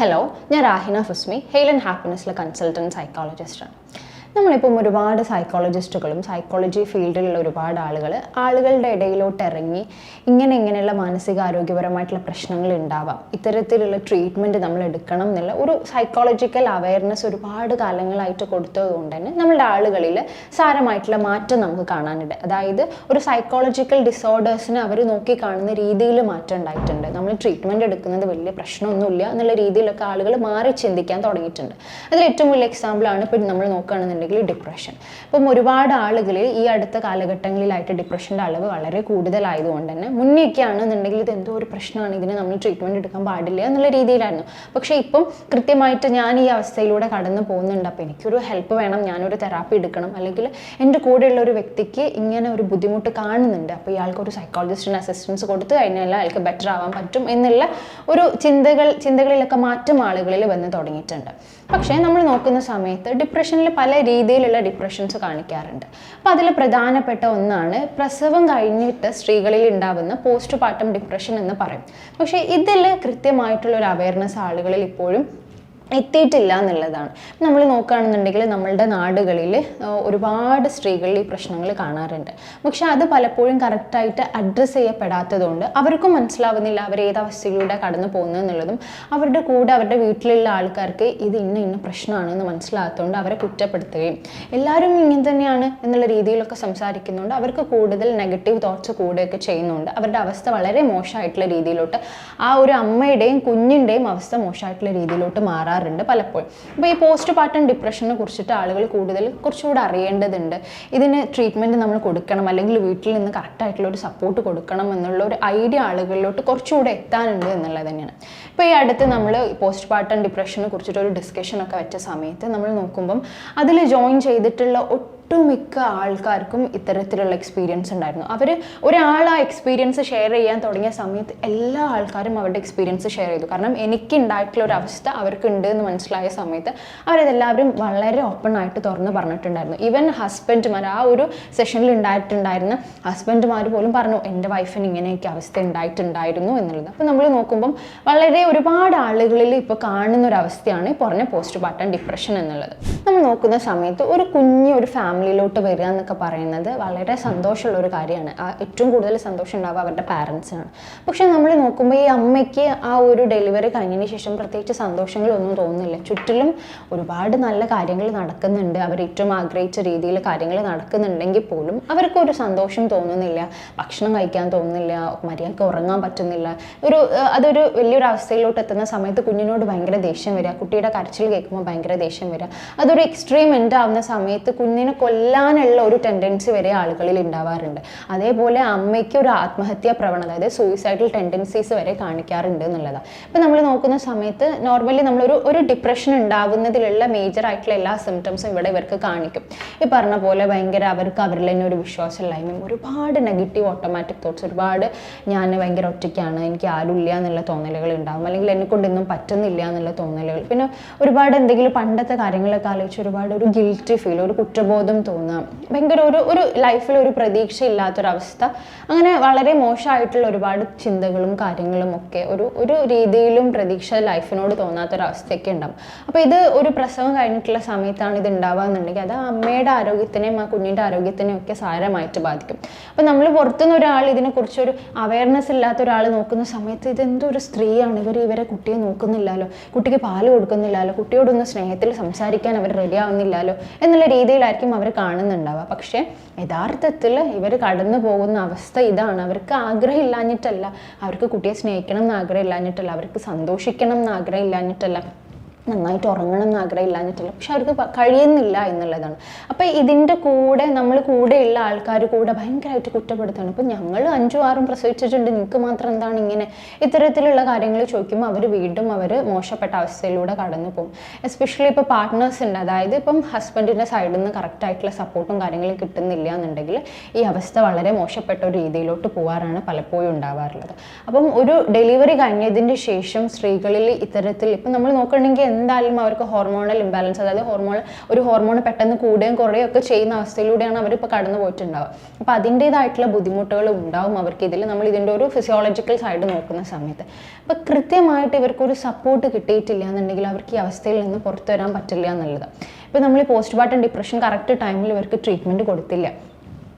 Hello ഞാൻ Rahina ഫുസ്മി hale and ഹാപ്പിനെസ്സിലെ consultant സൈക്കോളജിസ്റ്റാണ് നമ്മളിപ്പം ഒരുപാട് സൈക്കോളജിസ്റ്റുകളും സൈക്കോളജി ഫീൽഡിലുള്ള ഒരുപാട് ആളുകൾ ആളുകളുടെ ഇടയിലോട്ട് ഇറങ്ങി ഇങ്ങനെ ഇങ്ങനെയുള്ള മാനസികാരോഗ്യപരമായിട്ടുള്ള പ്രശ്നങ്ങൾ ഉണ്ടാവാം. ഇത്തരത്തിലുള്ള ട്രീറ്റ്മെന്റ് നമ്മൾ എടുക്കണം എന്നുള്ള ഒരു സൈക്കോളജിക്കൽ അവയർനെസ് ഒരുപാട് കാലങ്ങളായിട്ട് കൊടുത്തതുകൊണ്ട് തന്നെ നമ്മളുടെ ആളുകളിൽ സാരമായിട്ടുള്ള മാറ്റം നമുക്ക് കാണാനുണ്ട്. അതായത് ഒരു സൈക്കോളജിക്കൽ ഡിസോർഡേഴ്സിനെ അവർ നോക്കി കാണുന്ന രീതിയിൽ മാറ്റം ഉണ്ടായിട്ടുണ്ട്. നമ്മൾ ട്രീറ്റ്മെന്റ് എടുക്കുന്നത് വലിയ പ്രശ്നമൊന്നുമില്ല എന്നുള്ള രീതിയിലൊക്കെ ആളുകൾ മാറി ചിന്തിക്കാൻ തുടങ്ങിയിട്ടുണ്ട്. അതിൽ ഏറ്റവും വലിയ എക്സാമ്പിളാണ് ഇപ്പം നമ്മൾ നോക്കുകയാണെന്നുണ്ടെങ്കിൽ ഡിപ്രഷൻ ഇപ്പം ഒരുപാട് ആളുകൾ ഈ അടുത്ത കാലഘട്ടങ്ങളിലായിട്ട് ഡിപ്രഷന്റെ അളവ് വളരെ കൂടുതലായതുകൊണ്ട് തന്നെ മുന്നേയൊക്കെ ആണെന്നുണ്ടെങ്കിൽ ഇത് എന്തോ ഒരു പ്രശ്നമാണ്. ഇതിന് നമ്മൾ ട്രീറ്റ്മെന്റ് എടുക്കാൻ പാടില്ല എന്നുള്ള രീതിയിലായിരുന്നു. പക്ഷേ ഇപ്പം കൃത്യമായിട്ട് ഞാൻ ഈ അവസ്ഥയിലൂടെ കടന്നു പോകുന്നുണ്ട്. അപ്പോൾ എനിക്കൊരു ഹെൽപ്പ് വേണം ഞാനൊരു തെറാപ്പി എടുക്കണം. അല്ലെങ്കിൽ എന്റെ കൂടെയുള്ള ഒരു വ്യക്തിക്ക് ഇങ്ങനെ ഒരു ബുദ്ധിമുട്ട് കാണുന്നുണ്ട്. അപ്പോൾ ഇയാൾക്ക് ഒരു സൈക്കോളജിസ്റ്റിന് അസിസ്റ്റൻസ് കൊടുത്തു കഴിഞ്ഞാൽ അയാൾക്ക് ബെറ്റർ ആവാൻ പറ്റും എന്നുള്ള ഒരു ചിന്തകൾ ചിന്തകളിലൊക്കെ മാറ്റം ആളുകളിൽ വന്ന് തുടങ്ങിയിട്ടുണ്ട്. പക്ഷേ നമ്മൾ നോക്കുന്ന സമയത്ത് ഡിപ്രഷനിൽ പല രീതിയിലുള്ള ഡിപ്രഷൻസ് കാണിക്കാറുണ്ട്. അപ്പോൾ അതിൽ പ്രധാനപ്പെട്ട ഒന്നാണ് പ്രസവം കഴിഞ്ഞിട്ട് സ്ത്രീകളിൽ ഉണ്ടാകുന്ന പോസ്റ്റ് പാർട്ടം ഡിപ്രഷൻ എന്ന് പറയും. പക്ഷേ ഇതിൽ കൃത്യമായിട്ടുള്ള ഒരു അവയർനെസ് ആളുകളിൽ ഇപ്പോഴും എത്തിയിട്ടില്ല എന്നുള്ളതാണ്. നമ്മൾ നോക്കുകയാണെന്നുണ്ടെങ്കിൽ നമ്മളുടെ നാടുകളിൽ ഒരുപാട് സ്ത്രീകളിൽ ഈ പ്രശ്നങ്ങൾ കാണാറുണ്ട്. പക്ഷെ അത് പലപ്പോഴും കറക്റ്റായിട്ട് അഡ്രസ്സ് ചെയ്യപ്പെടാത്തതുകൊണ്ട് അവർക്കും മനസ്സിലാവുന്നില്ല അവർ ഏത് കടന്നു പോകുന്നത് എന്നുള്ളതും. അവരുടെ കൂടെ അവരുടെ വീട്ടിലുള്ള ആൾക്കാർക്ക് ഇത് ഇന്ന ഇന്ന പ്രശ്നമാണെന്ന് മനസ്സിലാത്തതുകൊണ്ട് അവരെ കുറ്റപ്പെടുത്തുകയും എല്ലാവരും ഇങ്ങനെ തന്നെയാണ് എന്നുള്ള രീതിയിലൊക്കെ സംസാരിക്കുന്നുണ്ട്. അവർക്ക് കൂടുതൽ നെഗറ്റീവ് തോട്ട്സ് കൂടുകയൊക്കെ ചെയ്യുന്നുണ്ട്. അവരുടെ അവസ്ഥ വളരെ മോശമായിട്ടുള്ള രീതിയിലോട്ട് ആ ഒരു അമ്മയുടെയും കുഞ്ഞിന്റെയും അവസ്ഥ മോശമായിട്ടുള്ള രീതിയിലോട്ട് മാറാറുണ്ട് പലപ്പോഴും. അപ്പോൾ ഈ പോസ്റ്റ് പാർട്ടം ഡിപ്രഷനെ കുറിച്ചിട്ട് ആളുകൾ കൂടുതൽ കുറച്ചുകൂടെ അറിയേണ്ടതുണ്ട്. ഇതിന് ട്രീറ്റ്മെന്റ് നമ്മൾ കൊടുക്കണം അല്ലെങ്കിൽ വീട്ടിൽ നിന്ന് കറക്റ്റായിട്ടുള്ള ഒരു സപ്പോർട്ട് കൊടുക്കണം എന്നുള്ള ഒരു ഐഡിയ ആളുകളിലോട്ട് കുറച്ചുകൂടെ എത്താനുണ്ട് എന്നുള്ളത് തന്നെയാണ്. ഇപ്പോൾ ഈ അടുത്ത് നമ്മൾ പോസ്റ്റ് പാർട്ടം ഡിപ്രഷനെ കുറിച്ചിട്ട് ഒരു ഡിസ്കഷനൊക്കെ വെച്ച സമയത്ത് നമ്മൾ നോക്കുമ്പം അതിൽ ജോയിൻ ചെയ്തിട്ടുള്ള ഒട്ടുമിക്ക ആൾക്കാർക്കും ഇത്തരത്തിലുള്ള എക്സ്പീരിയൻസ് ഉണ്ടായിരുന്നു. അവർ ഒരാൾ ആ എക്സ്പീരിയൻസ് ഷെയർ ചെയ്യാൻ തുടങ്ങിയ സമയത്ത് എല്ലാ ആൾക്കാരും അവരുടെ എക്സ്പീരിയൻസ് ഷെയർ ചെയ്തു. കാരണം എനിക്ക് ഉണ്ടായിട്ടുള്ള ഒരു അവസ്ഥ അവർക്ക് ഉണ്ട് എന്ന് മനസ്സിലായ സമയത്ത് അവരതെല്ലാവരും വളരെ ഓപ്പൺ ആയിട്ട് തുറന്ന് പറഞ്ഞിട്ടുണ്ടായിരുന്നു. ഈവൻ ഹസ്ബൻഡ്മാർ ആ ഒരു സെഷനിൽ ഉണ്ടായിട്ടുണ്ടായിരുന്ന ഹസ്ബൻഡ്മാർ പോലും പറഞ്ഞു എന്റെ വൈഫിന് ഇങ്ങനെയൊക്കെ അവസ്ഥ ഉണ്ടായിട്ടുണ്ടായിരുന്നു എന്നുള്ളത്. അപ്പോൾ നമ്മൾ നോക്കുമ്പം വളരെ ഒരുപാട് ആളുകളിൽ ഇപ്പോൾ കാണുന്ന ഒരു അവസ്ഥയാണ് ഈ പറഞ്ഞ പോസ്റ്റ് പാർട്ടം ഡിപ്രഷൻ എന്നുള്ളത്. നമ്മൾ നോക്കുന്ന സമയത്ത് ഒരു കുഞ്ഞ് ഒരു ഫാമിലിയിലോട്ട് വരിക എന്നൊക്കെ പറയുന്നത് വളരെ സന്തോഷമുള്ള ഒരു കാര്യമാണ്. ആ ഏറ്റവും കൂടുതൽ സന്തോഷം ഉണ്ടാവുക അവരുടെ പാരൻസിനാണ് പക്ഷെ നമ്മൾ നോക്കുമ്പോൾ ഈ അമ്മയ്ക്ക് ആ ഒരു ഡെലിവറി കഴിഞ്ഞതിന് ശേഷം പ്രത്യേകിച്ച് സന്തോഷങ്ങളൊന്നും തോന്നുന്നില്ല. ചുറ്റിലും ഒരുപാട് നല്ല കാര്യങ്ങൾ നടക്കുന്നുണ്ട്. അവർ ഏറ്റവും ആഗ്രഹിച്ച രീതിയിൽ കാര്യങ്ങൾ നടക്കുന്നുണ്ടെങ്കിൽ പോലും അവർക്ക് ഒരു സന്തോഷം തോന്നുന്നില്ല. ഭക്ഷണം കഴിക്കാൻ തോന്നുന്നില്ല. മര്യാദയ്ക്ക് ഉറങ്ങാൻ പറ്റുന്നില്ല. ഒരു അതൊരു വലിയൊരു അവസ്ഥയിലോട്ട് എത്തുന്ന സമയത്ത് കുഞ്ഞിനോട് ഭയങ്കര ദേഷ്യം വരിക. കുട്ടിയുടെ കരച്ചിൽ കേൾക്കുമ്പോൾ ഭയങ്കര ദേഷ്യം വരിക. അതൊരു എക്സ്ട്രീം എൻഡ് ആവുന്ന സമയത്ത് കുഞ്ഞിനെ കൊല്ലാനുള്ള ഒരു ടെൻഡൻസി വരെ ആളുകളിൽ ഉണ്ടാവാറുണ്ട്. അതേപോലെ അമ്മയ്ക്ക് ഒരു ആത്മഹത്യാ പ്രവണത അതായത് സൂയിസൈഡൽ ടെൻഡൻസീസ് വരെ കാണിക്കാറുണ്ട് എന്നുള്ളതാണ് ഇപ്പം നമ്മൾ നോക്കുന്ന സമയത്ത് നോർമലി നമ്മളൊരു ഒരു ഡിപ്രഷൻ ഉണ്ടാകുന്നതിലുള്ള മേജർ ആയിട്ടുള്ള എല്ലാ സിംറ്റംസും ഇവിടെ ഇവർക്ക് കാണിക്കും. ഈ പറഞ്ഞ പോലെ ഭയങ്കര അവർക്ക് അവരിൽ തന്നെ ഒരു വിശ്വാസമില്ലായ്മയും ഒരുപാട് നെഗറ്റീവ് ഓട്ടോമാറ്റിക് തോട്ട്സ് ഒരുപാട് ഞാൻ ഭയങ്കര ഒറ്റയ്ക്കാണ് എനിക്ക് ആരുമില്ല എന്നുള്ള തോന്നലുകൾ ഉണ്ടാകും അല്ലെങ്കിൽ എന്നെ കൊണ്ടൊന്നും പറ്റുന്നില്ല എന്നുള്ള തോന്നലുകൾ. പിന്നെ ഒരുപാട് എന്തെങ്കിലും പണ്ടത്തെ കാര്യങ്ങളൊക്കെ ആലോചിച്ച് ഒരുപാട് ഒരു ഗിൽറ്റ് ഫീൽ ഒരു കുറ്റബോധം തോന്നുക ഭയങ്കര ഒരു ഒരു ലൈഫിൽ ഒരു പ്രതീക്ഷയില്ലാത്തൊരവസ്ഥ. അങ്ങനെ വളരെ മോശമായിട്ടുള്ള ഒരുപാട് ചിന്തകളും കാര്യങ്ങളും ഒക്കെ ഒരു ഒരു രീതിയിലും പ്രതീക്ഷ ലൈഫിനോട് തോന്നാത്തൊരവസ്ഥയൊക്കെ ഉണ്ടാവും. അപ്പോൾ ഇത് ഒരു പ്രസവം കഴിഞ്ഞിട്ടുള്ള സമയത്താണ് ഇത് ഉണ്ടാവുക എന്നുണ്ടെങ്കിൽ അത് അമ്മയുടെ ആരോഗ്യത്തിനെയും ആ കുഞ്ഞിന്റെ ആരോഗ്യത്തിനെയും ഒക്കെ സാരമായിട്ട് ബാധിക്കും. അപ്പോൾ നമ്മൾ പുറത്തുനിന്ന് ഒരാൾ ഇതിനെക്കുറിച്ചൊരു അവയർനെസ് ഇല്ലാത്ത ഒരാൾ നോക്കുന്ന സമയത്ത് ഇതെന്തോ ഒരു സ്ത്രീയാണ്. ഇവർ ഇവരെ കുട്ടിയെ നോക്കുന്നില്ലല്ലോ. കുട്ടിക്ക് പാൽ കൊടുക്കുന്നില്ലല്ലോ. കുട്ടിയോടൊന്ന് സ്നേഹത്തിൽ സംസാരിക്കാൻ അവർ റെഡി ആവുന്നില്ലല്ലോ എന്നുള്ള രീതിയിലായിരിക്കും അവർ കാണുന്നുണ്ടാവുക. പക്ഷേ യഥാർത്ഥത്തിൽ ഇവർ കടന്നു പോകുന്ന അവസ്ഥ ഇതാണ്. അവർക്ക് ആഗ്രഹം ഇല്ലാഞ്ഞിട്ടല്ല അവർക്ക് കുട്ടിയെ സ്നേഹിക്കണം എന്ന് ആഗ്രഹം ഇല്ലാഞ്ഞിട്ടല്ല അവർക്ക് സന്തോഷിക്കണം എന്ന് ആഗ്രഹം ഇല്ലാഞ്ഞിട്ടല്ല നന്നായിട്ട് ഉറങ്ങണം എന്ന് ആഗ്രഹം ഇല്ലാഞ്ഞിട്ടില്ല പക്ഷെ അവർക്ക് കഴിയുന്നില്ല എന്നുള്ളതാണ്. അപ്പോൾ ഇതിന്റെ കൂടെ നമ്മൾ കൂടെയുള്ള ആൾക്കാർ കൂടെ ഭയങ്കരമായിട്ട് കുറ്റപ്പെടുത്തുകയാണ്. അപ്പോൾ ഞങ്ങൾ അഞ്ചും ആറും പ്രസവിച്ചിട്ടുണ്ട്. നിങ്ങൾക്ക് മാത്രം എന്താണ് ഇങ്ങനെ ഇത്തരത്തിലുള്ള കാര്യങ്ങൾ ചോദിക്കുമ്പോൾ അവർ വീണ്ടും അവർ മോശപ്പെട്ട അവസ്ഥയിലൂടെ കടന്നു പോകും. എസ്പെഷ്യലി ഇപ്പോൾ പാർട്ട്നേഴ്സ് ഉണ്ട്. അതായത് ഇപ്പം ഹസ്ബൻഡിന്റെ സൈഡിൽ നിന്ന് കറക്റ്റ് ആയിട്ടുള്ള സപ്പോർട്ടും കാര്യങ്ങളും കിട്ടുന്നില്ല എന്നുണ്ടെങ്കിൽ ഈ അവസ്ഥ വളരെ മോശപ്പെട്ട ഒരു രീതിയിലോട്ട് പോകാറാണ് പലപ്പോഴും ഉണ്ടാവാറുള്ളത്. അപ്പം ഒരു ഡെലിവറി കഴിഞ്ഞതിന് ശേഷം സ്ത്രീകളിൽ ഇത്തരത്തിൽ ഇപ്പം നമ്മൾ നോക്കുകയാണെങ്കിൽ എന്തായാലും അവർക്ക് ഹോർമോണൽ ഇംബാലൻസ് അതായത് ഹോർമോൺ ഒരു ഹോർമോൺ പെട്ടെന്ന് കൂടുകയും കുറയുകയും ഒക്കെ ചെയ്യുന്ന അവസ്ഥയിലൂടെയാണ് അവരിപ്പോൾ കടന്നു പോയിട്ടുണ്ടാവുക. അപ്പോൾ അതിന്റേതായിട്ടുള്ള ബുദ്ധിമുട്ടുകൾ ഉണ്ടാവും അവർക്ക് ഇതിൽ നമ്മൾ ഇതിന്റെ ഒരു ഫിസിയോളജിക്കൽ സൈഡ് നോക്കുന്ന സമയത്ത്. അപ്പോൾ കൃത്യമായിട്ട് ഇവർക്കൊരു സപ്പോർട്ട് കിട്ടിയിട്ടില്ല എന്നുണ്ടെങ്കിൽ അവർക്ക് ഈ അവസ്ഥയിൽ നിന്ന് പുറത്തു വരാൻ പറ്റില്ല എന്നുള്ളത് ഇപ്പോൾ നമ്മൾ പോസ്റ്റ് പാർട്ടം ഡിപ്രഷൻ കറക്റ്റ് ടൈമിൽ ഇവർക്ക് ട്രീറ്റ്മെന്റ് കൊടുത്തില്ല.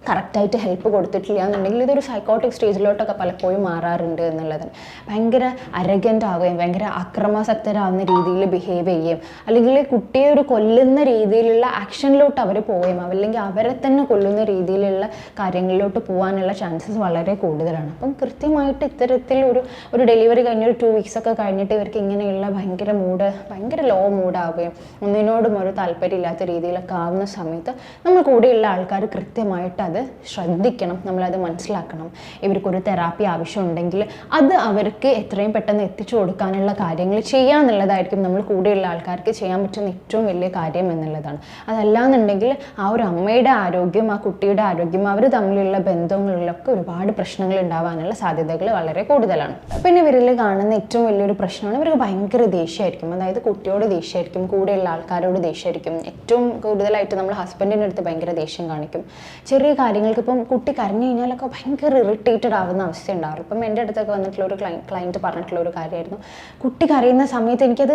കറക്റ്റായിട്ട് ഹെൽപ്പ് കൊടുത്തിട്ടില്ല എന്നുണ്ടെങ്കിൽ ഇതൊരു സൈക്കോട്ടിക് സ്റ്റേജിലോട്ടൊക്കെ പലപ്പോഴും മാറാറുണ്ട് എന്നുള്ളതാണ് ഭയങ്കര അരഗന്റ് ആവുകയും ഭയങ്കര അക്രമാസക്തരാകുന്ന രീതിയിൽ ബിഹേവ് ചെയ്യുകയും അല്ലെങ്കിൽ കുട്ടിയെ ഒരു കൊല്ലുന്ന രീതിയിലുള്ള ആക്ഷനിലോട്ട് അവർ പോവുകയും അല്ലെങ്കിൽ അവരെ തന്നെ കൊല്ലുന്ന രീതിയിലുള്ള കാര്യങ്ങളിലോട്ട് പോകാനുള്ള ചാൻസസ് വളരെ കൂടുതലാണ്. അപ്പം കൃത്യമായിട്ട് ഇത്തരത്തിൽ ഒരു ഒരു ഡെലിവറി കഴിഞ്ഞ ഒരു ടു വീക്സ് ഒക്കെ കഴിഞ്ഞിട്ട് ഇവർക്ക് ഇങ്ങനെയുള്ള ഭയങ്കര മൂഡ് ഭയങ്കര ലോ മൂഡാവുകയും ഒന്നിനോടും ഒരു താല്പര്യമില്ലാത്ത രീതിയിലൊക്കെ ആവുന്ന സമയത്ത് നമ്മൾ കൂടെയുള്ള ആൾക്കാർ കൃത്യമായിട്ട് അത് ശ്രദ്ധിക്കണം നമ്മളത് മനസ്സിലാക്കണം. ഇവർക്കൊരു തെറാപ്പി ആവശ്യമുണ്ടെങ്കിൽ അത് അവർക്ക് എത്രയും പെട്ടെന്ന് എത്തിച്ചു കൊടുക്കാനുള്ള കാര്യങ്ങൾ ചെയ്യാന്നുള്ളതായിരിക്കും നമ്മൾ കൂടെയുള്ള ആൾക്കാർക്ക് ചെയ്യാൻ പറ്റുന്ന ഏറ്റവും വലിയ കാര്യം എന്നുള്ളതാണ്. അതല്ലാന്നുണ്ടെങ്കിൽ ആ ഒരു അമ്മയുടെ ആരോഗ്യം ആ കുട്ടിയുടെ ആരോഗ്യം അവർ തമ്മിലുള്ള ബന്ധങ്ങളിലൊക്കെ ഒരുപാട് പ്രശ്നങ്ങൾ ഉണ്ടാവാനുള്ള സാധ്യതകൾ വളരെ കൂടുതലാണ്. പിന്നെ ഇവരിൽ കാണുന്ന ഏറ്റവും വലിയൊരു പ്രശ്നമാണ് ഇവർക്ക് ഭയങ്കര ദേഷ്യമായിരിക്കും. അതായത് കുട്ടിയോട് ദേഷ്യമായിരിക്കും കൂടെയുള്ള ആൾക്കാരോട് ദേഷ്യമായിരിക്കും. ഏറ്റവും കൂടുതലായിട്ട് നമ്മൾ ഹസ്ബൻഡിന്റെ അടുത്ത് ഭയങ്കര ദേഷ്യം കാണിക്കും. ചെറിയ കാര്യങ്ങൾക്ക് ഇപ്പം കുട്ടി കരഞ്ഞു കഴിഞ്ഞാലൊക്കെ ഭയങ്കര ഇറിറ്റേറ്റഡ് ആവുന്ന അവസ്ഥ ഉണ്ടാവും ഇപ്പം എന്റെ അടുത്തൊക്കെ വന്നിട്ടുള്ള ഒരു ക്ലൈ ക്ലയന്റ് പറഞ്ഞിട്ടുള്ള ഒരു കാര്യമായിരുന്നു. കുട്ടി കരയുന്ന സമയത്ത് എനിക്കത്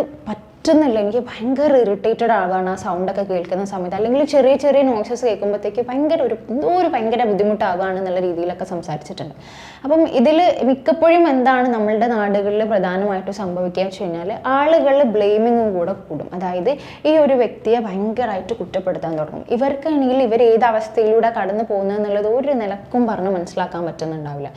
പറ്റുന്നില്ല. എനിക്ക് ഭയങ്കര ഇറിറ്റേറ്റഡ് ആകാണ് ആ സൗണ്ടൊക്കെ കേൾക്കുന്ന സമയത്ത്. അല്ലെങ്കിൽ ചെറിയ ചെറിയ നോയ്സസ് കേൾക്കുമ്പോഴത്തേക്ക് ഭയങ്കര ഒരു എന്തോ ഒരു ഭയങ്കര ബുദ്ധിമുട്ടാവുകയാണ് എന്നുള്ള രീതിയിലൊക്കെ സംസാരിച്ചിട്ടുണ്ട്. അപ്പം ഇതിൽ മിക്കപ്പോഴും എന്താണ് നമ്മളുടെ നാടുകളിൽ പ്രധാനമായിട്ടും സംഭവിക്കുക വെച്ച് കഴിഞ്ഞാൽ ആളുകൾ ബ്ലെയിമിങ്ങും കൂടെ കൂടും. അതായത് ഈ ഒരു വ്യക്തിയെ ഭയങ്കരമായിട്ട് കുറ്റപ്പെടുത്താൻ തുടങ്ങും. ഇവർക്കാണെങ്കിൽ ഇവർ ഏത് അവസ്ഥയിലൂടെ കടന്നു പോകുന്നത് എന്നുള്ളത് ഒരു നിലക്കും പറഞ്ഞ് മനസ്സിലാക്കാൻ പറ്റുന്നുണ്ടാവില്ല.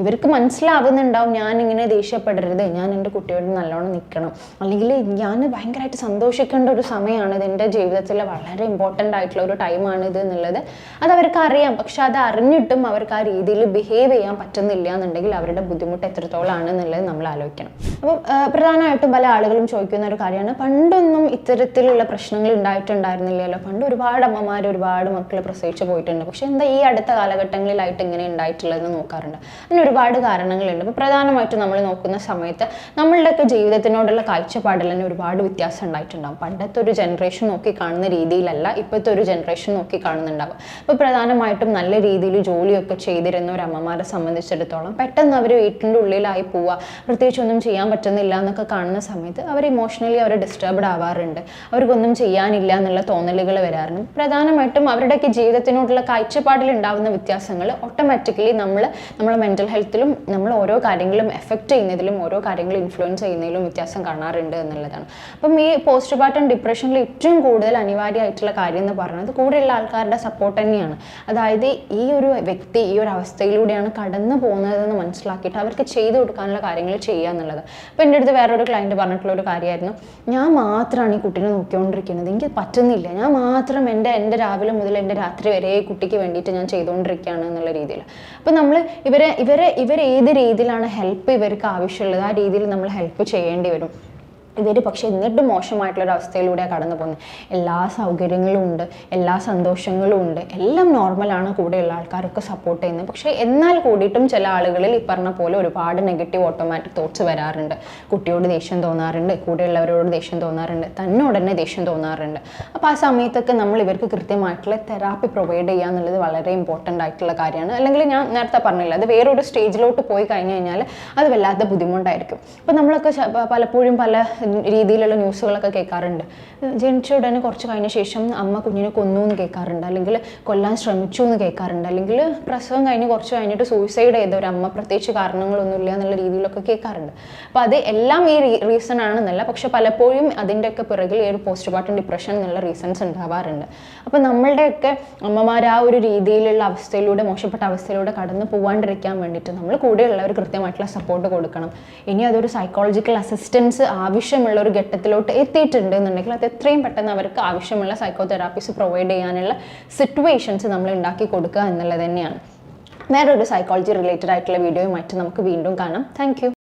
ഇവർക്ക് മനസ്സിലാവുന്നുണ്ടാവും ഞാൻ ഇങ്ങനെ ദേഷ്യപ്പെടരുത് ഞാൻ എന്റെ കുട്ടിയോട് നല്ലോണം നിൽക്കണം അല്ലെങ്കിൽ ഞാൻ ഭയങ്കരമായിട്ട് സന്തോഷിക്കേണ്ട ഒരു സമയമാണ് ഇത് എന്റെ ജീവിതത്തിൽ വളരെ ഇമ്പോർട്ടന്റ് ആയിട്ടുള്ള ഒരു ടൈമാണ് ഇത് എന്നുള്ളത് അത് അവർക്ക് അറിയാം. പക്ഷെ അത് അറിഞ്ഞിട്ടും അവർക്ക് ആ രീതിയിൽ ബിഹേവ് ചെയ്യാൻ പറ്റുന്നില്ല എന്നുണ്ടെങ്കിൽ അവരുടെ ബുദ്ധിമുട്ട് എത്രത്തോളമാണ് എന്നുള്ളത് നമ്മൾ ആലോചിക്കണം. അപ്പോൾ പ്രധാനമായിട്ടും പല ആളുകളും ചോദിക്കുന്ന ഒരു കാര്യമാണ്. പണ്ടൊന്നും ഇത്തരത്തിലുള്ള പ്രശ്നങ്ങൾ ഉണ്ടായിട്ടുണ്ടായിരുന്നില്ലല്ലോ. പണ്ട് ഒരുപാട് അമ്മമാർ ഒരുപാട് മക്കൾ പ്രസവിച്ച് പോയിട്ടുണ്ട്. പക്ഷെ എന്താ ഈ അടുത്ത കാലഘട്ടങ്ങളിലായിട്ട് ഇങ്ങനെ ഉണ്ടായിട്ടുള്ളതെന്ന് നോക്കാറുണ്ട്. അതിന് ഒരുപാട് കാരണങ്ങളുണ്ട്. അപ്പോൾ പ്രധാനമായിട്ടും നമ്മൾ നോക്കുന്ന സമയത്ത് നമ്മളുടെയൊക്കെ ജീവിതത്തിനോടുള്ള കാഴ്ചപ്പാടിൽ തന്നെ ഒരുപാട് വ്യത്യാസം ഉണ്ടായിട്ടുണ്ടാകും പണ്ടത്തെ ഒരു ജനറേഷൻ നോക്കി കാണുന്ന രീതിയിലല്ല ഇപ്പോഴത്തെ ഒരു ജനറേഷൻ നോക്കി കാണുന്നുണ്ടാവും അപ്പോൾ പ്രധാനമായിട്ടും നല്ല രീതിയിൽ ജോലിയൊക്കെ ചെയ്തിരുന്ന ഒരു അമ്മമാരെ സംബന്ധിച്ചിടത്തോളം പെട്ടെന്ന് അവർ വീട്ടിന്റെ ഉള്ളിലായി പോവുക പ്രത്യേകിച്ച് ഒന്നും ചെയ്യാൻ പറ്റുന്നില്ല എന്നൊക്കെ കാണുന്ന സമയത്ത് അവർ ഇമോഷണലി അവർ ഡിസ്റ്റർബ്ഡ് ആവാറുണ്ട്. അവർക്കൊന്നും ചെയ്യാനില്ല എന്നുള്ള തോന്നലുകൾ വരാറുണ്ട്. പ്രധാനമായിട്ടും അവരുടെയൊക്കെ ജീവിതത്തിനോടുള്ള കാഴ്ചപ്പാടിൽ ഉണ്ടാകുന്ന വ്യത്യാസങ്ങൾ ഓട്ടോമാറ്റിക്കലി നമ്മൾ നമ്മളെ മെന്റൽ ഹെൽത്തിലും നമ്മൾ ഓരോ കാര്യങ്ങളും എഫക്റ്റ് ചെയ്യുന്നതിലും ഓരോ കാര്യങ്ങൾ ഇൻഫ്ലുവൻസ് ചെയ്യുന്നതിലും വ്യത്യാസം കാണാറുണ്ട് എന്നുള്ളതാണ്. അപ്പം ഈ പോസ്റ്റ് പാർട്ടം ഡിപ്രഷനിൽ ഏറ്റവും കൂടുതൽ അനിവാര്യമായിട്ടുള്ള കാര്യം എന്ന് പറയുന്നത് കൂടെയുള്ള ആൾക്കാരുടെ സപ്പോർട്ട് തന്നെയാണ്. അതായത് ഈ ഒരു വ്യക്തി ഈ ഒരു അവസ്ഥയിലൂടെയാണ് കടന്നു പോകുന്നതെന്ന് മനസ്സിലാക്കിയിട്ട് അവർക്ക് ചെയ്തു കൊടുക്കാനുള്ള കാര്യങ്ങൾ ചെയ്യുക എന്നുള്ളത്. അപ്പോൾ എന്റെ അടുത്ത് വേറൊരു ക്ലയന്റ് പറഞ്ഞിട്ടുള്ള ഒരു കാര്യമായിരുന്നു. ഞാൻ മാത്രമാണ് ഈ കുട്ടീനെ നോക്കിക്കൊണ്ടിരിക്കുന്നത്. എനിക്ക് പറ്റുന്നില്ല. ഞാൻ മാത്രം എന്റെ എന്റെ രാവിലെ മുതൽ എന്റെ രാത്രി വരെ കുട്ടിക്ക് വേണ്ടിയിട്ട് ഞാൻ ചെയ്തുകൊണ്ടിരിക്കുകയാണ് എന്നുള്ള രീതിയിൽ. അപ്പോൾ നമ്മൾ ഇവരെ ഇവരെ ഇവർ ഏത് രീതിയിലാണ് ഹെൽപ്പ് ഇവർക്ക് ആവശ്യമുള്ളത് ആ രീതിയിൽ നമ്മൾ ഹെൽപ്പ് ചെയ്യേണ്ടി വരും. ഇവർ പക്ഷേ എന്നിട്ട് മോശമായിട്ടുള്ളൊരു അവസ്ഥയിലൂടെയാണ് കടന്നു പോകുന്നത് എല്ലാ സൗകര്യങ്ങളും ഉണ്ട് എല്ലാ സന്തോഷങ്ങളും ഉണ്ട്. എല്ലാം നോർമലാണ് കൂടെയുള്ള ആൾക്കാരൊക്കെ സപ്പോർട്ട് ചെയ്യുന്നത് പക്ഷേ എന്നാൽ കൂടിയിട്ടും ചില ആളുകളിൽ ഈ പറഞ്ഞ പോലെ ഒരുപാട് നെഗറ്റീവ് ഓട്ടോമാറ്റിക് തോട്ട്സ് വരാറുണ്ട്. കുട്ടിയോട് ദേഷ്യം തോന്നാറുണ്ട് കൂടെയുള്ളവരോട് ദേഷ്യം തോന്നാറുണ്ട് തന്നോട് തന്നെ ദേഷ്യം തോന്നാറുണ്ട്. അപ്പോൾ ആ സമയത്തൊക്കെ നമ്മൾ ഇവർക്ക് കൃത്യമായിട്ടുള്ള തെറാപ്പി പ്രൊവൈഡ് ചെയ്യുക എന്നുള്ളത് വളരെ ഇമ്പോർട്ടന്റ് ആയിട്ടുള്ള കാര്യമാണ്. അല്ലെങ്കിൽ ഞാൻ നേരത്തെ പറഞ്ഞില്ല അത് വേറൊരു സ്റ്റേജിലോട്ട് പോയി കഴിഞ്ഞ് കഴിഞ്ഞാൽ അത് വല്ലാത്ത ബുദ്ധിമുട്ടായിരിക്കും. അപ്പോൾ നമ്മളൊക്കെ പലപ്പോഴും പല രീതിയിലുള്ള ന്യൂസുകളൊക്കെ കേൾക്കാറുണ്ട്. ജനിച്ച ഉടനെ കുറച്ച് കഴിഞ്ഞ ശേഷം അമ്മ കുഞ്ഞിനെ കൊന്നു എന്ന് കേൾക്കാറുണ്ട്. അല്ലെങ്കിൽ കൊല്ലാൻ ശ്രമിച്ചു എന്ന് കേൾക്കാറുണ്ട്. അല്ലെങ്കിൽ പ്രസവം കഴിഞ്ഞ് കുറച്ച് കഴിഞ്ഞിട്ട് സൂയിസൈഡ് ചെയ്ത ഒരു അമ്മ പ്രത്യേകിച്ച് കാരണങ്ങളൊന്നുമില്ല എന്നുള്ള രീതിയിലൊക്കെ കേൾക്കാറുണ്ട്. അപ്പോൾ അത് എല്ലാം ഈ റീസൺ ആണെന്നല്ല. പക്ഷെ പലപ്പോഴും അതിന്റെയൊക്കെ പിറകിൽ ഈ ഒരു പോസ്റ്റ് പാർട്ടം ഡിപ്രഷൻ എന്നുള്ള റീസൺസ് ഉണ്ടാവാറുണ്ട്. അപ്പോൾ നമ്മളുടെയൊക്കെ അമ്മമാർ ആ ഒരു രീതിയിലുള്ള അവസ്ഥയിലൂടെ മോശപ്പെട്ട അവസ്ഥയിലൂടെ കടന്നു പോകാണ്ടിരിക്കാൻ വേണ്ടിയിട്ട് നമ്മൾ കൂടെയുള്ളവർ കൃത്യമായിട്ടുള്ള സപ്പോർട്ട് കൊടുക്കണം. ഇനി അതൊരു സൈക്കോളജിക്കൽ അസിസ്റ്റൻസ് ആവശ്യമുള്ള ഒരു ഘട്ടത്തിലോട്ട് എത്തിയിട്ടുണ്ട് എന്നുണ്ടെങ്കിൽ അത് എത്രയും പെട്ടെന്ന് അവർക്ക് ആവശ്യമുള്ള സൈക്കോതെറാപ്പീസ് പ്രൊവൈഡ് ചെയ്യാനുള്ള സിറ്റുവേഷൻസ് നമ്മൾ ഉണ്ടാക്കി കൊടുക്കുക എന്നുള്ളത് തന്നെയാണ്. വേറൊരു സൈക്കോളജി റിലേറ്റഡ് ആയിട്ടുള്ള വീഡിയോയുമായിട്ട് നമുക്ക് വീണ്ടും കാണാം. താങ്ക്